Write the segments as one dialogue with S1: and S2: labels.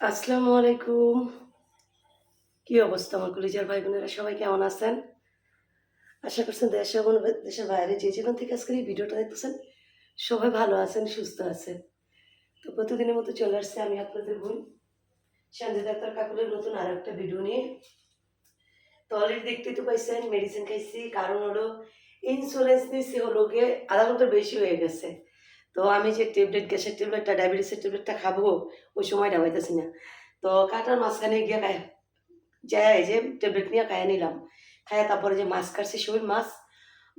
S1: আসসালামু আলাইকুম। কি অবস্থা আমার কলিজার ভাই বোনেরা? সবাই কেমন আছেন? আশা করছেন দেশ এবং দেশের বাইরে যে যেখান থেকে আজকের এই ভিডিওটা দেখতেছেন, সবাই ভালো আছেন, সুস্থ আছেন। তো প্রতিদিনের মতো চলে আসছে আমি আপনাদের বোন সঞ্জয় ডাক্তার কাকুলের নতুন আর একটা ভিডিও নিয়ে। তো অলরেডি দেখতে তো পাইছেন মেডিসিন খাইছি, কারণ হলো ইন্স্যুরেন্স নিয়েছি হলো গিয়ে আধা বেশি হয়ে গেছে। তো আমি যে ট্যাবলেট গ্যাসের ট্যাবলেটটা ডায়াবেটিসের ট্যাবলেটটা খাব, ওই সময়টা হইতেছি না। তো কাটার মাঝখানে গিয়ে খায় যাই যে ট্যাবলেট নিয়ে খাইয়া নিলাম। খাইয়া তারপরে যে মাছ কাটছি, শরীর মাছ,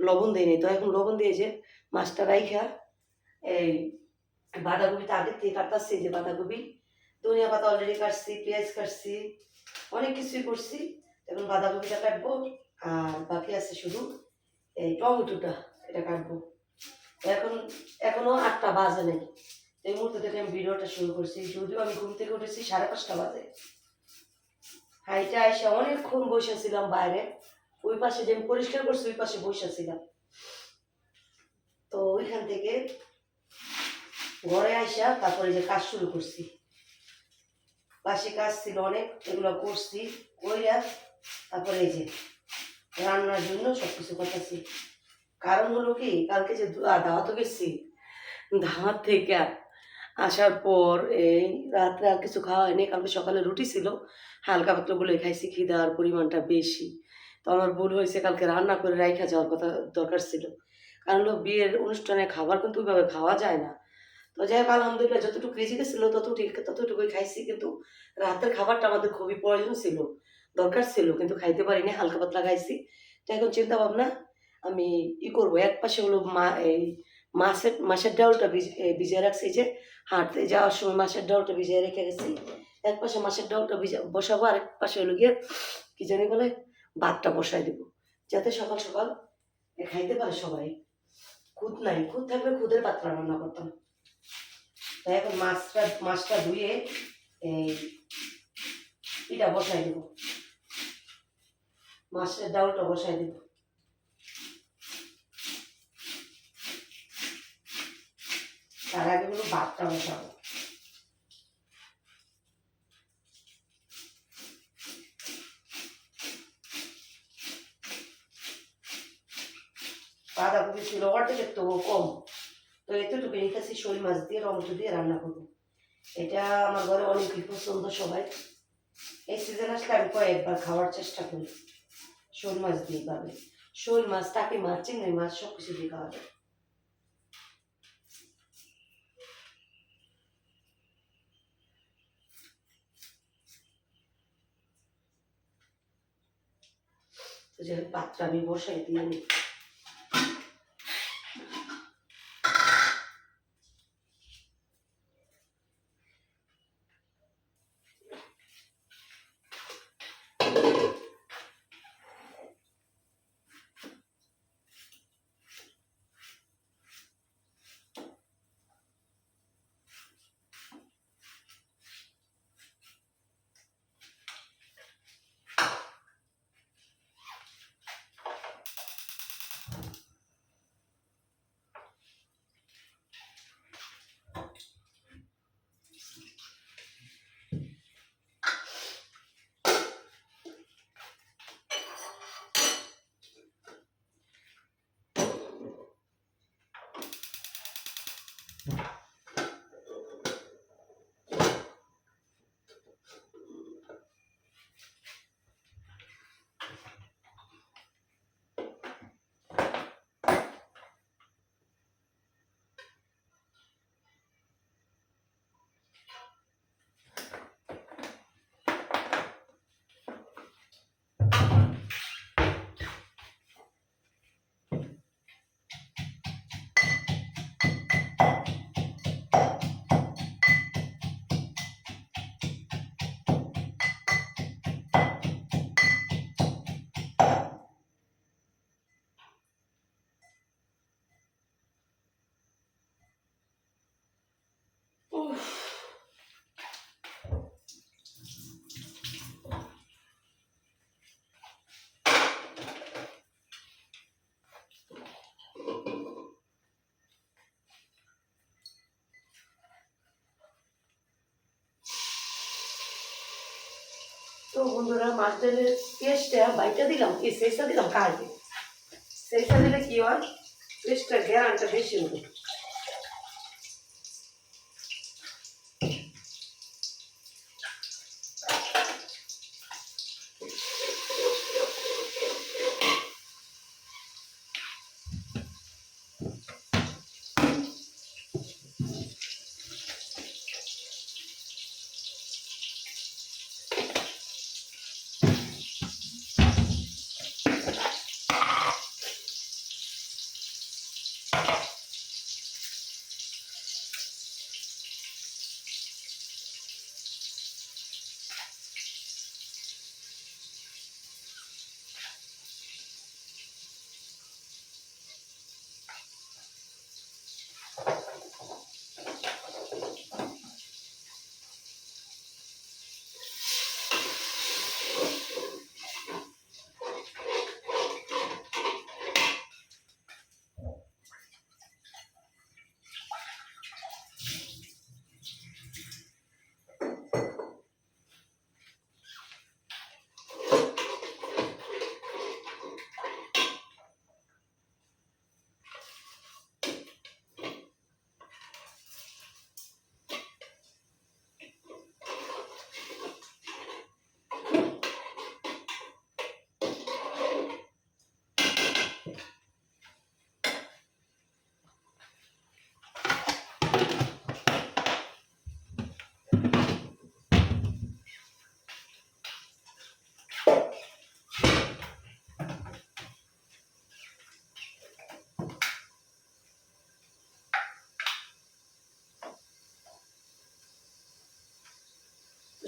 S1: লবণ দিইনি তো এখন লবণ দিয়ে যে মাছটা রাইখা, এই বাঁধাকপিটা আগের থেকে কাটতাছি যে বাঁধাকপি। ধনিয়া পাতা অলরেডি কাটছি, পেঁয়াজ কাটছি, অনেক কিছুই করছি। এখন বাঁধাকপিটা কাটবো, আর বাকি আছে শুধু এই টমেটোটা, এটা কাটবো। এখন, এখনও আটটা বাজে নেই এই মুহূর্তে থেকে আমি ভিডিওটা শুরু করছি। যদিও আমি ঘুম থেকে উঠেছি সাড়ে পাঁচটা বাজে। হাইটা এসে অনেকক্ষণ বসেছিলাম বাইরে। ওই পাশে যে আমি পরিষ্কার করছি, ওই পাশে বসেছিলাম। তো ওইখান থেকে ঘরে আইসা তারপরে যে কাজ শুরু করছি। পাশে কাজ ছিল অনেক, এগুলো করছি, কইরা তারপরে এই যে রান্নার জন্য সব কিছু করতেছি। কারণ হলো কি, কালকে যে দাওয়াতে গেছি, দাওয়াত থেকে আসার পর এই রাত্রে আর কিছু খাওয়া হয়নি, কালকে সকালে রুটি ছিল, হালকা পাতলা বলে খাইছি খিদার পরিমাণটা বেশি। তো আমার ভুল হয়েছে, কালকে রান্না করে রাইখা যাওয়ার কথা দরকার ছিল। কারণ হলো বিয়ের অনুষ্ঠানে খাবার কিন্তু ওইভাবে খাওয়া যায় না। তো যাই হোক, আলহামদুলিল্লাহ যতটুকু রেজি ছিল ততটুকু ততটুকুই খাইছি, কিন্তু রাতের খাবারটা আমাদের খুবই প্রয়োজন ছিল, দরকার ছিল, কিন্তু খাইতে পারিনি, হালকা পাতলা খাইছি। তো এখন চিন্তা ভাবনা আমি ই করব। এক পাশে হলো মা, এই মাছের মাছের ডাউলটা ভিজ- ভিজিয়ে রাখছি যে, হাঁটতে যাওয়ার সময় মাছের ডাউলটা ভিজিয়ে রেখে গেছি। এক পাশে মাছের ডাউলটা ভিজা, বসাবো আর এক পাশে হলো গিয়ে কি জানি বলে, ভাতটা বসাই দেবো। যাতে সকাল সকাল খাইতে পারে সবাই। খুদ নাই খুদ থাকলে খুদের পাত্রা রান্না করতাম। তাই এখন মাছটা মাছটা ধুয়ে এই এটা বসাই দেবো। মাছের ডাউলটা বসাই দেবো তার আগে হলো ভাতটা বসাবো। বাঁধাকপি ছিল অর্ধেকের তো কম। তো এতটুকু নিতেছি শোল মাছ দিয়ে, টমেটো দিয়ে রান্না করব। এটা আমার ঘরে অনেকই পছন্দ সবাই। এই সিজন আসলে আমি কয়েকবার খাওয়ার চেষ্টা করি। শোল মাছ দিয়ে পাবে শোল মাছ, টাকি মাছ, চিংড়ি মাছ সব কিছু দিয়ে খাওয়া যায়। তো যে পাত্র আমি বসাই দিয়ে নিই তো বন্ধুরা মাছ ডালের পেস্টটা বাইটা দিলাম কি শেষটা দিলাম কাটবে শেষটা দিলে কি হয়? পেস্টটা গ্যারানটা বেশি হবে।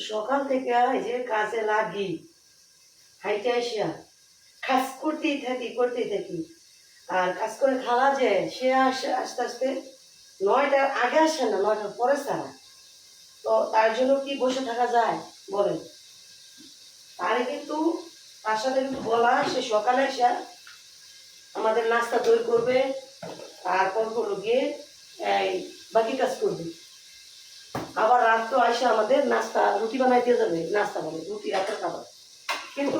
S1: সকাল থেকে যে কাজে লাগি, হাইটে আসিয়া কাজ করতেই থাকি করতেই থাকি। আর কাজ করে খাওয়া যে, সে আসে আস্তে আস্তে নয়টার আগে আসে না নয়টার পরে ছাড়া। তো তার জন্য কি বসে থাকা যায়? বলেন। তারে কিন্তু তার সাথে কিন্তু বলা, সে সকালে এসে আমাদের নাস্তা তৈরি করবে, তারপর হলো গিয়ে এই বাকি কাজ করবে। আবার রাত্র আসে আমাদের নাস্তা, রুটি বানাই দিয়ে যাবে, নাস্তা বলে রুটি, রাতের খাবার। কিন্তু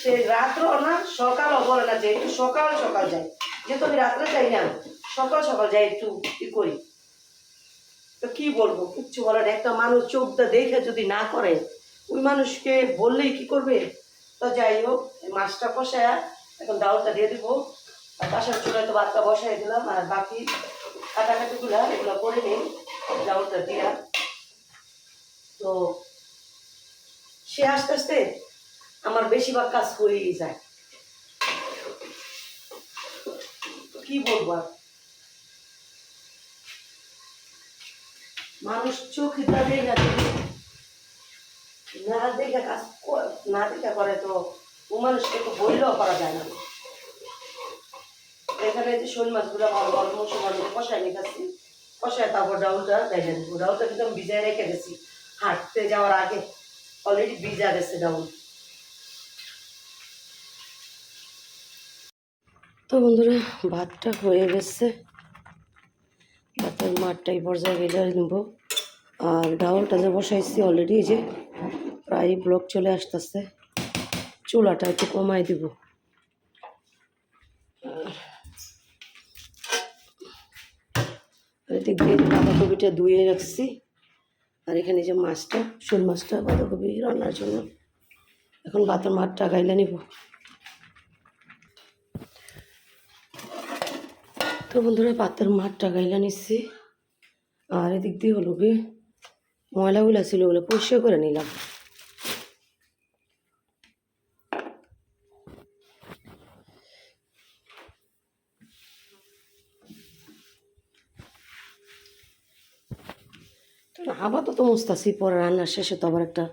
S1: সে রাত্র না সকালও বলে না, যে একটু সকাল সকাল যাই। যেহেতু আমি রাত্রে যাই না, সকাল সকাল যাই একটু ই করি। তো কি বলব, কিচ্ছু বলার। একটা মানুষ চোখটা দেখে যদি না করে, ওই মানুষকে বললেই কি করবে? তো যাই হোক মাছটা কষায় এখন ডাউলটা দিয়ে দিব। আর পাশের চুলায় তো ভাতটা বসাই দিলাম, আর বাকি কাটাকাটিগুলো এগুলো করে নিই। ডাউলটা দিয়া। তো সে আস্তে আস্তে আমার বেশিরভাগ কাজ হয়েই যায়। কি বলব আর? মানুষ চোখে দেখা দেখে না দেখে কাজ না দেখা করে তো ও মানুষকে তো বললেও করা যায় না। এখানে যে শোল মাছগুলো ভালো ভালো দিয়ে কষায় নিতেছি কষায় তারপর ডাউলটা দেখে দেবো ডাউলটা আমি ভিজায় রেখে গেছি হাঁটতে যাওয়ার আগে অলরেডি ভিজা গেছে ডাউল তো বন্ধুরা, ভাতটা হয়ে গেছে। ভাতের মাঠটাই পর্যায়ে গেলে নেব। আর ডাউলটা যে বসাইছি অলরেডি যে, প্রায় ব্লক চলে আসতেছে। চুলাটা একটু কমাই দিব। বাঁধাকপিটা ধুয়ে রাখছি। আর এখানে যে মাছটা, শোল মাছটা, বাঁধাকপি রান্নার জন্য। এখন ভাতের মাঠটা গাইলে নিব। তো বন্ধুরা পাতের মাঠটা গাইলে নিচ্ছি আর এদিক দিয়ে হলো কি, ময়লাগুলো ছিল ওগুলো পরিষ্কার করে নিলাম তো মুস্তাছি পরে রান্নার শেষে তো আবার একটা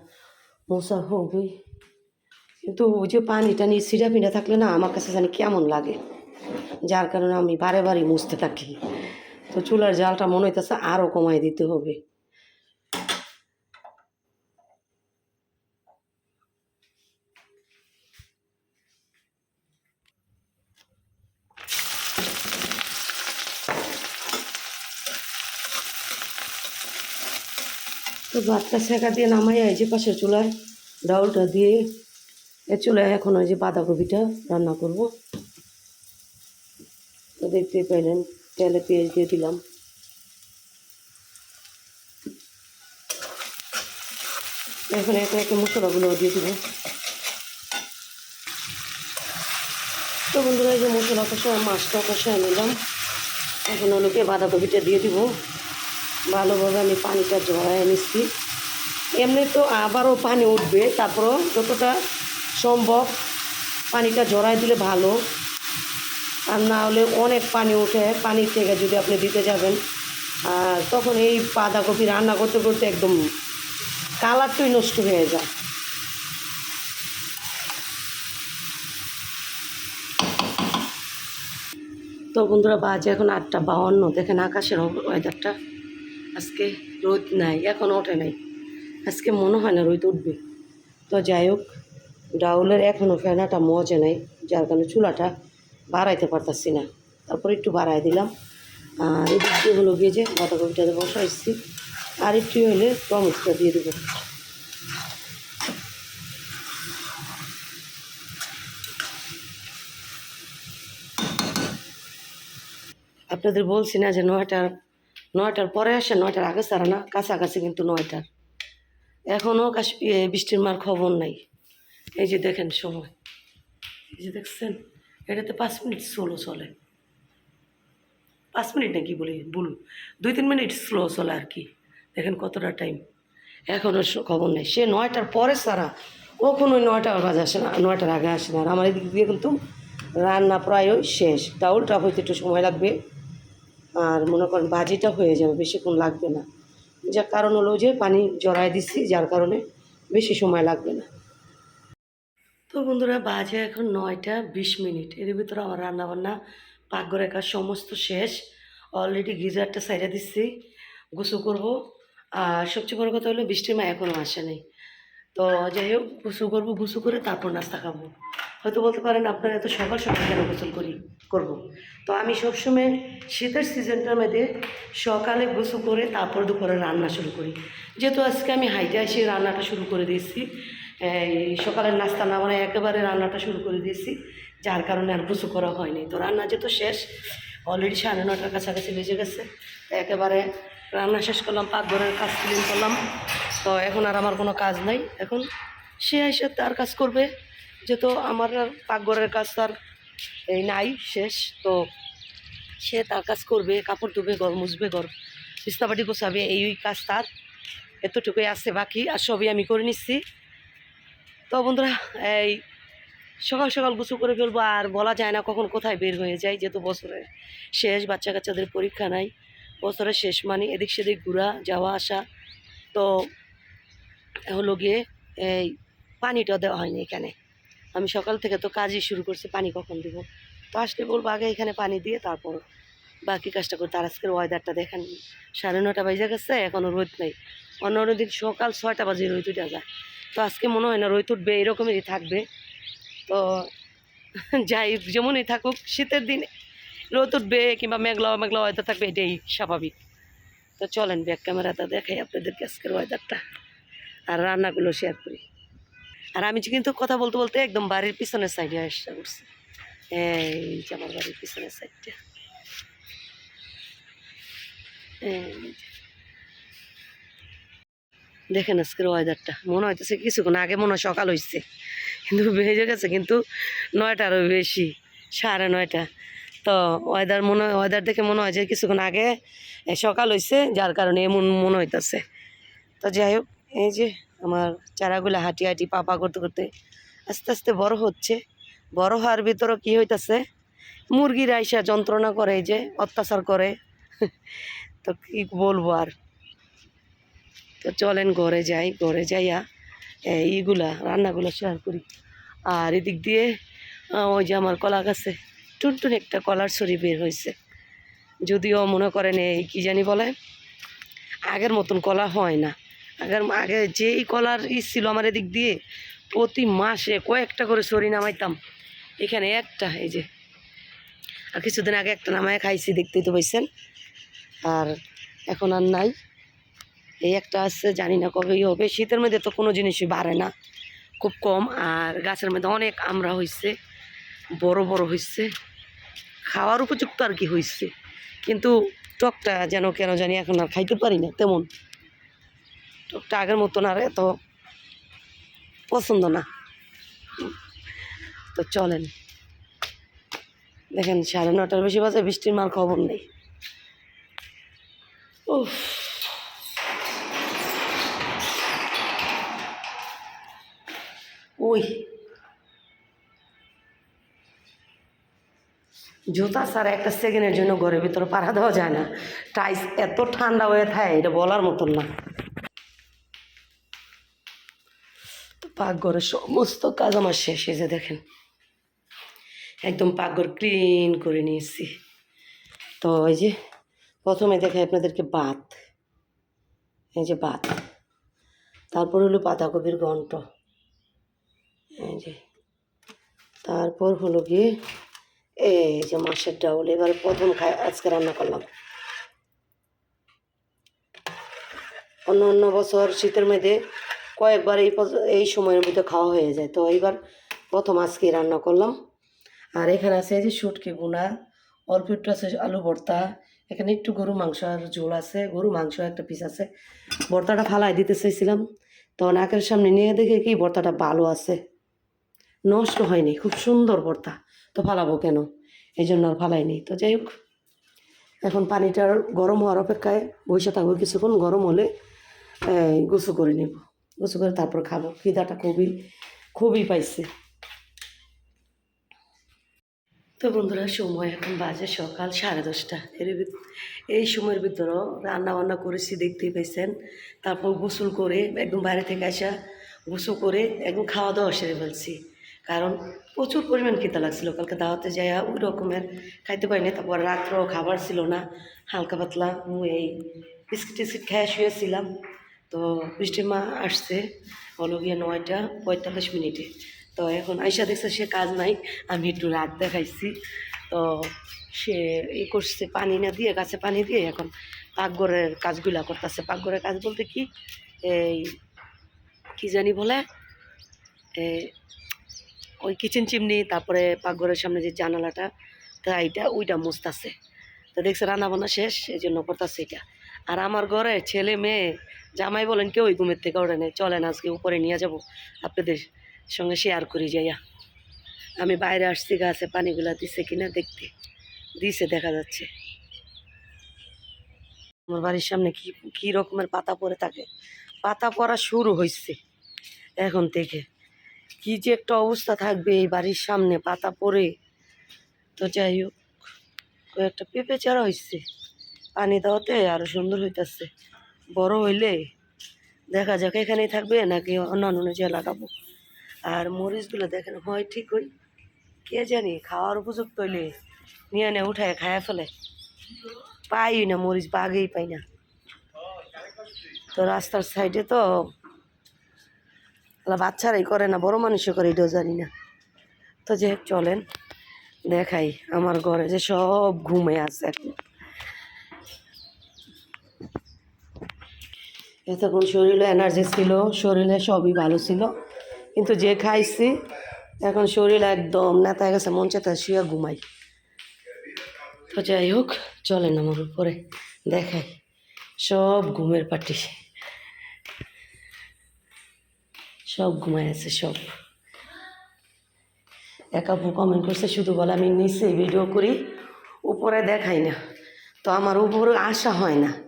S1: মশা হবেই কিন্তু ওই যে পানি টানি সিডা পিঁড়া থাকলে না আমার কাছে জানি কেমন লাগে। যার কারণে আমি বারে বারে মুছতে থাকি। তো চুলার জালটা মনে হইতেছে আরও কমাই দিতে হবে। তো ভাতটা ছেঁকা দিয়ে নামাই, এই যে পাশের চুলায় ডাউলটা দিয়ে এ চুলায় এখন ওই যে বাঁধাকপিটা রান্না করব। তো দেখতে পেলেন, তেলে পেঁয়াজ দিয়ে দিলাম। এখন একে একে মশলাগুলো দিয়ে দিব। তো বন্ধুরা, এই যে মশলা কষা, মাছটা কষায় নিলাম। এখন ওগুলোকে বাঁধাকপিটা দিয়ে দিব। ভালোভাবে আমি পানিটা জড়ায় নিচ্ছি। এমনি তো আবারও পানি উঠবে, তারপরও যতটা সম্ভব পানিটা জড়ায় দিলে ভালো। আর না হলে অনেক পানি উঠে পানির থেকে যদি আপনি দিতে যাবেন, আর তখন এই বাঁধাকপি রান্না করতে করতে একদম কালারটাই নষ্ট হয়ে যায়। তো বন্ধুরা, বাজে এখন আটটা বাউন্ন। দেখেন আকাশের ওয়েদারটা আজকে রোদ নাই, এখন ওঠে নাই। আজকে মনে হয় না রোদ উঠবে। তো যাই হোক, ডাউলের এখনও ফেনাটা মজা নাই, যার কারণে চুলাটা বাড়াইতে পারতাছি না। তারপর একটু বাড়াই দিলাম। আর এদিক হলো গিয়ে যে বাঁধাকপিটাতে বসাইছি। আর একটু হলে টমেটোটা দিয়ে দেবো। আপনাদের বলছি না যে নয়টার নয়টার পরে আসে, নয়টার আগে ছাড়া না, কাছাকাছি কিন্তু নয়টার। এখনও বৃষ্টির মার খবর নাই। এই যে দেখেন সময়। এই যে দেখছেন, এটাতে পাঁচ মিনিট স্লো চলে। পাঁচ মিনিট নাকি বলি? বলুন দুই তিন মিনিট স্লো চলে আর কি। দেখেন কতটা টাইম এখনও খবর নেই। সে নয়টার পরে সারা কখনোই নয়টার বাজে আসে না, নয়টার আগে আসে না। আর আমার এদিক দিয়ে কিন্তু রান্না প্রায় ওই শেষ। ডাউলটা হইতে একটু সময় লাগবে। আর মনে করেন ভাজিটা হয়ে যাবে, বেশিক্ষণ লাগবে না। যার কারণ হলো যে পানি জড়ায় দিচ্ছি, যার কারণে বেশি সময় লাগবে না। তো বন্ধুরা, বাজে এখন নয়টা বিশ মিনিট। এর ভিতরে আমার রান্নাবান্না, পাকঘরের কাজ সমস্ত শেষ। অলরেডি গিজারটা সাইডে দিচ্ছি গোসু করব। আর সবচেয়ে বড় কথা হলো বৃষ্টির মা এখনও আসে নাই তো যাই হোক গোসু করব গোসু করে তারপর নাস্তা খাব। হয়তো বলতে পারেন আপনারা এত সকাল সকাল কেন গোসল করি, করব? তো আমি সবসময় শীতের সিজনটার মধ্যে সকালে গোসু করে তারপর দুপুরে রান্না শুরু করি। যেহেতু আজকে আমি হাইটে এসে রান্নাটা শুরু করে দিয়েছি, এই সকালের নাস্তা না মানে একেবারে রান্নাটা শুরু করে দিয়েছি, যার কারণে আর গোসু করা হয়নি। তো রান্না যেহেতু শেষ অলরেডি সাড়ে নটার কাছাকাছি বেজে গেছে একেবারে রান্না শেষ করলাম, পাকঘরের কাজ ক্লিন করলাম। তো এখন আর আমার কোনো কাজ নাই। এখন সে এসে তার কাজ করবে। যেহেতু আমার পাকঘরের কাজ তার এই নাই, শেষ। তো সে তার কাজ করবে, কাপড় ধুবে, ঘর মুছবে, ঘর বিস্তাবাটি গোছাবে, এই ওই কাজ তার। এতটুকুই আছে বাকি, আর সবই আমি করে নিচ্ছি। তো বন্ধুরা, এই সকাল সকাল গুছু করে ফেলব, আর বলা যায় না কখন কোথায় বের হয়ে যায় যেহেতু বছরে শেষ বাচ্চা কাচ্চাদের পরীক্ষা নাই। বছরের শেষ মানে এদিক সেদিক ঘোরা, যাওয়া, আসা। তো হলো গিয়ে, এই পানিটা দেওয়া হয়নি এখানে। আমি সকাল থেকে তো কাজই শুরু করছি, পানি কখন দিব? তো আসলে বলব আগে এখানে পানি দিয়ে তারপর বাকি কাজটা করতে আর আজকের ওয়েদারটা দেখেন, সাড়ে নটা বাজে গেছে এখনও রোদ নেই। অন্য অন্য দিন সকাল ছয়টা বাজে রোদ উঠে যায়। তো আজকে মনে হয় না রোদ উঠবে এরকমই থাকবে। তো যাই যেমনই থাকুক, শীতের দিনে রোদ উঠবে কিংবা মেঘলা মেঘলা ওয়েদার থাকবে, এটাই স্বাভাবিক। তো চলেন ব্যাক ক্যামেরাটা দেখাই আপনাদেরকে আজকের ওয়েদারটা আর রান্নাগুলো শেয়ার করি। আর আমি কিন্তু কথা বলতে বলতে একদম বাড়ির পিছনের সাইডে আসতে করছি এই যে আমার বাড়ির পিছনের সাইডটা। দেখেন আজকের ওয়েদারটা মনে হইতেছে কিছুক্ষণ আগে মনে হয় সকাল হয়েছে কিন্তু বেজে গেছে কিন্তু নয়টারও বেশি, সাড়ে নয়টা। তো ওয়েদার মনে ওয়েদার দেখে মনে হয় যে কিছুক্ষণ আগে সকাল হয়েছে যার কারণে এমন মনে হইতেছে। তো যাই হোক। এই যে আমার চারাগুলো হাঁটি হাঁটি পাপা করতে করতে আস্তে আস্তে বড় হচ্ছে। বড় হওয়ার ভিতরে কী হইতাছে? মুরগির আইসা যন্ত্রণা করে যে অত্যাচার করে। তো কি বলব আর? তো চলেন ঘরে যাই, ঘরে যাইয়া এই ইগুলা, রান্নাগুলো শেয়ার করি। আর এদিক দিয়ে ওই যে আমার কলা গাছে টুনটুন একটা কলার ছড়ি বের হয়েছে যদিও মনে করেন এই কী জানি বলে, আগের মতন কলা হয় না। আগের আগে যেই কলার ইস ছিল আমার এদিক দিয়ে, প্রতি মাসে কয়েকটা করে ছড়ি নামাইতাম। এখানে একটা, এই যে। আর কিছুদিন আগে একটা নামায় খাইছি, দেখতেই তো পাইছেন। আর এখন আর নাই। এই একটা আছে, জানি না কবেই হবে। শীতের মধ্যে তো কোনো জিনিসই বাড়ে না। খুব কম। আর গাছের মধ্যে অনেক আমরা হয়েছে বড় বড় হয়েছে খাওয়ার উপযুক্ত আর কি হয়েছে কিন্তু টকটা যেন কেন জানি এখন আর খাইতে পারি না, তেমন। টকটা আগের মতন আর এত পছন্দ না। তো চলেন। দেখেন, সাড়ে নটার বেশি বাজে, বৃষ্টির মার খবর নেই। উফ। ওই। জুতা ছাড়া একটা সেকেন্ডের জন্য ঘরের ভিতরে পাড়া দেওয়া যায় না। টাইস এত ঠান্ডা হয়ে থাকে, এটা বলার মতন না। পাকঘরের সমস্ত কাজ আমার শেষ যে দেখেন। একদম পাকঘর ক্লিন করে নিয়েছি। তো এই যে, প্রথমে দেখে আপনাদেরকে বাত। এই যে বাত। তারপর হলো পাতাকপির ঘন্ট। এই যে। তারপর হলো গিয়ে, এই যে মাছের ডাউল। এবারে প্রথম খাই, আজকে রান্না করলাম। অন্য অন্য বছর শীতের মধ্যে কয়েকবার এই এই সময়ের মধ্যে খাওয়া হয়ে যায়। তো এইবার প্রথম আজকে রান্না করলাম। আর এখানে আছে যে শুটকি বোনা অল্প একটু আছে আলু ভর্তা, এখানে একটু গরু মাংস আর ঝোল আছে। গরু মাংস একটা পিস আছে। ভর্তাটা ফালাই দিতে চাইছিলাম। তো নাকের সামনে নিয়ে দেখে কি ভর্তাটা ভালো আছে। নষ্ট হয়নি, খুব সুন্দর ভর্তা। তো ফালাবো কেন? এই জন্য আর ফালাইনি তো যাই হোক, এখন পানিটা গরম হওয়ার অপেক্ষায় বসে থাকব কিছুক্ষণ। গরম হলে গোসু করে নিব। গোসু করে তারপর খাব। খিদাটা খুবই খুবই পাইছে। তো বন্ধুরা, সময় এখন বাজে সকাল সাড়ে দশটা। এর এই সময়ের ভিতরেও রান্না বান্না করেছি, দেখতেই পাইছেন। তারপর গোসল করে একদম বাইরে থেকে আসা, গোসল করে একদম খাওয়া দাওয়া সেরে ফেলছি। কারণ প্রচুর পরিমাণ খেতে লাগছিল। কালকে দাওয়াতে যাই ওই রকমের খাইতে পারিনি। তারপর রাত্রেও খাবার ছিল না। হালকা পাতলা এই বিস্কিট টিস্কিট খেয়ে শুয়েছিলাম। তো বৃষ্টির মা আসছে, হলো গিয়ে নয়টা পঁয়তাল্লিশ মিনিটে। তো এখন আইসা দেখছে সে কাজ নাই, আমি একটু রাত দেখাইছি। তো সে ই করছে পানি না দিয়ে, গাছে পানি দিয়ে এখন পাকঘরের কাজগুলা করতেছে। পাকঘরের কাজ বলতে কি? এই কি জানি বলে? ওই কিচেন চিমনি তারপরে পাকঘরের সামনে যে জানালাটা, তা এইটা, ওইটা মুছতাছে। তো দেখছে রান্না বান্না শেষ এই জন্য করতেছে এটা। আর আমার ঘরে ছেলে মেয়ে জামাই বলেন কেউ ওই ঘুমের থেকে ওঠে নেই। চলেন, আজকে উপরে নিয়ে যাব। আপনাদের সঙ্গে শেয়ার করি যাইয়া। আমি বাইরে আসছি, গাছে পানিগুলা দিছে কিনা দেখতে। দিছে, দেখা যাচ্ছে। আমার বাড়ির সামনে কি, কী রকমের পাতা পড়ে থাকে? পাতা পড়া শুরু হয়েছে এখন থেকে। কি যে একটা অবস্থা থাকবে এই বাড়ির সামনে, পাতা পড়ে। তো যাই হোক, কয়েকটা পেঁপে চারা হয়েছে পানি দেওয়াতে আরও সুন্দর হইতেছে। বড় হইলে দেখা যাক এখানেই থাকবে নাকি অন্যান্য যে লাগাবো। আর মরিচগুলো দেখেন, হয় ঠিক হই কে জানি খাওয়ার উপযুক্ত হইলে নিয়ে নে উঠায় খায়া ফেলে। পাই না মরিচ বাগেই পাই না। তো রাস্তার সাইডে তো বাচ্চারাই করে না, বড় মানুষও করে, এটাও জানি না। তো যে চলেন, দেখাই আমার ঘরে যে সব ঘুমে আছে এখন এতক্ষণ শরীরে এনার্জি ছিল, শরীরে সবই ভালো ছিল। কিন্তু যে খাইছি, এখন শরীর একদম নেতা গেছে, মন চেতা শুয়ে ঘুমাই। তো যাই হোক, চলেন আমার উপরে, দেখাই। সব ঘুমের পাটি। সব ঘুমায় আছে, সব। একা আপু কমেন্ট করছে, শুধু বলে আমি নিচে ভিডিও করি, উপরে দেখাই না। তো আমার উপরে আশা হয় না।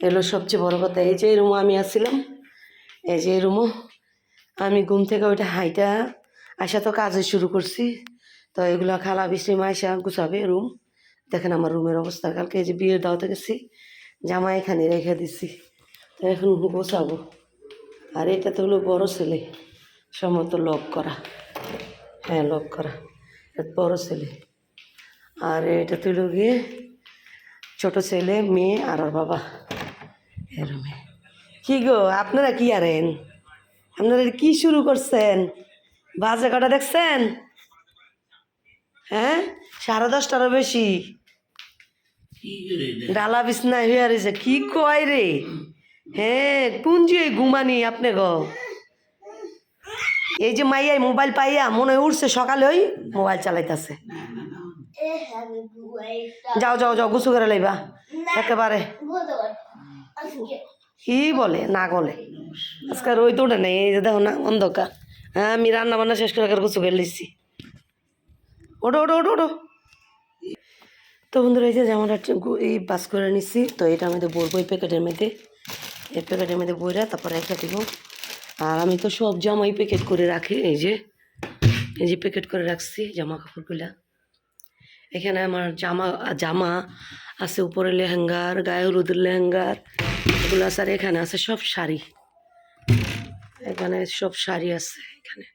S1: এলো সবচেয়ে বড় কথা, এই যে রুমও আমি আসছিলাম, এই যে রুমও আমি ঘুম থেকে ওইটা হাইটা আসা তো কাজে শুরু করছি, তো এগুলো খালা বৃষ্টি মাইসা গুছাবে রুম, দেখেন আমার রুমের অবস্থা, কালকে এই যে বিয়ের দাওয়াতে গেছি জামা এখানে রেখে দিছি, তো এখন গোছাবো, আর এটা তো হলো বড় ছেলে, সম্ভবত লক করা হ্যাঁ লক করা বড়ো ছেলে, আর এটা তো গিয়ে ছোটো ছেলে, মেয়ে আর ওর বাবা এরমে কি গো আপনারা কি আরেন? আপনারা কি শুরু করছেন? বাজে কটা দেখছেন? হ্যাঁ? সাড়ে দশটারও বেশি। ডালা বিছনায় হয়ে রয়েছে। কি কয় রে? হ্যাঁ পুঞ্জি ঘুমানি আপনি গো। এই যে মাইয়াই মোবাইল পাইয়া মনে হয় উঠছে সকালে ওই মোবাইল চালাইতেছে। যাও যাও যাও গুছু করে লইবা। একেবারে। কি বলে? না আজকে রই তো ওঠে নেই, এই যে দেখো না, অন্ধকার। হ্যাঁ আমি রান্না বান্না শেষ করে গুছু করে লিখছি ওটো ওটো ওটো ওটো তো বন্ধুরা, এই যে জামাটা এই বাস করে নিচ্ছি তো এটা আমাদের বলব এই প্যাকেটের মধ্যে। এই প্যাকেটের মধ্যে বইরা তারপরে একটা দিব। আর আমি তো সব জামাই প্যাকেট করে রাখি, এই যে। এই যে প্যাকেট করে রাখছি জামা কাপড়গুলা। এখানে আমার জামা জামা আছে উপরে লেহেঙ্গার, গায়ে হলুদের লেহেঙ্গার। এগুলো আছে আর এখানে আছে সব শাড়ি। এখানে সব শাড়ি আছে এখানে।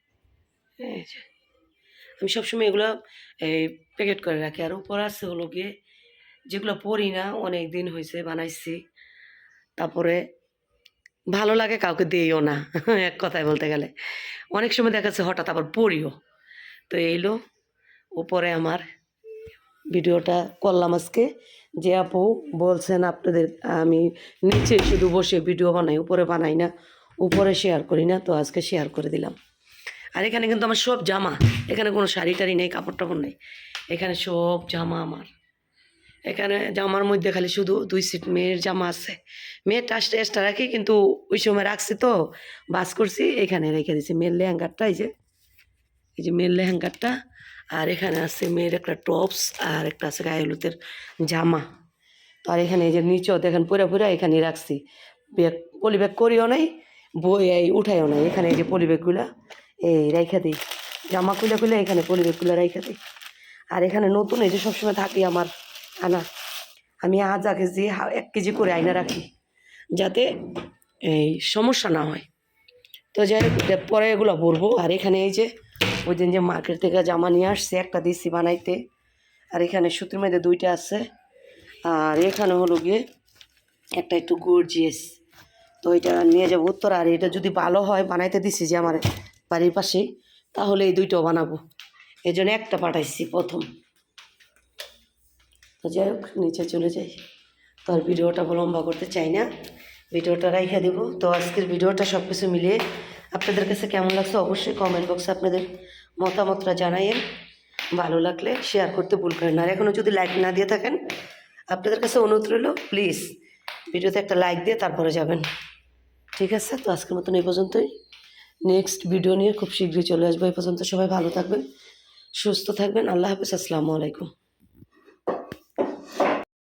S1: আমি সবসময় এগুলো, এই প্যাকেট করে রাখি। আর উপর আছে হলো গিয়ে যেগুলো পরি না, অনেক দিন হয়েছে বানাইছি। তারপরে ভালো লাগে, কাউকে দিইও না, এক কথায় বলতে গেলে। অনেক সময় দেখা যাচ্ছে হঠাৎ আবার পড়িও তো এইলো, উপরে আমার ভিডিওটা করলাম আজকে। যে আপু বলছেন আপনাদের, আমি নিচে শুধু বসে ভিডিও বানাই, উপরে বানাই না, উপরে শেয়ার করি না, তো আজকে শেয়ার করে দিলাম। আর এখানে কিন্তু আমার সব জামা, এখানে কোনো শাড়ি টাড়ি নেই, কাপড় টাপড় নেই। এখানে সব জামা আমার। এখানে জামার মধ্যে খালি শুধু দুই সিট মেয়ের জামা আছে। মেয়ের টাসটা এক্সট্রা রাখি, কিন্তু ওই সময় রাখছি তো, বাস করছি, এখানে রেখে দিছি। মেয়ের লেহেঙ্গারটা এই যে এই যে মেয়ের লেহেঙ্গারটা আর এখানে আছে মেয়ের একটা টপস আর একটা আছে গায়ে হলুদের জামা। তো আর এখানে এই যে নিচেও দেখেন পুরা পুরা এখানে রাখছি। ব্যাগ পলি ব্যাগ করিও নাই বই এই উঠাইও নাই। এখানে এই যে পলি ব্যাগগুলা এই রাইখা দিই। জামা খুলে খুলে এখানে পলি ব্যাগগুলো রাইখা দিই। আর এখানে নতুন এই যে সবসময় থাকি আমার আনা। আমি আধা কেজি হা- এক কেজি করে আয়না রাখি যাতে এই সমস্যা না হয়। তো যাই হোক, পরে এগুলো ভরবো। আর এখানে এই যে ওই দিন যে মার্কেট থেকে জামা নিয়ে আসছে, একটা দিছি বানাইতে। আর এখানে সুতির মধ্যে দুইটা আছে। আর এখানে হলো গিয়ে একটা একটু গর্জিয়াস তো এটা নিয়ে যাব উত্তর। আর এটা যদি ভালো হয়, বানাইতে দিছি যে আমার বাড়ির পাশে, তাহলে এই দুইটাও বানাবো। এই জন্য একটা পাঠাইছি প্রথম। তো যাই হোক, নিচে চলে যাই। তো আর ভিডিওটা লম্বা করতে চাই না। ভিডিওটা রাইখা দেবো। তো আজকের ভিডিওটা সব কিছু মিলিয়ে আপনাদের কাছে কেমন লাগছে অবশ্যই কমেন্ট বক্সে আপনাদের মতামতটা জানাইয়েন। ভালো লাগলে শেয়ার করতে ভুল করেন আর এখনও যদি লাইক না দিয়ে থাকেন, আপনাদের কাছে অনুরোধ রইল প্লিজ ভিডিওতে একটা লাইক দিয়ে তারপরে যাবেন। ঠিক আছে? তো আজকের মতন এই পর্যন্তই। নেক্সট ভিডিও নিয়ে খুব শীঘ্রই চলে আসব। এই পর্যন্ত সবাই ভালো থাকবেন, সুস্থ থাকবেন। আল্লাহ হাফিজ। আসসালামু আলাইকুম।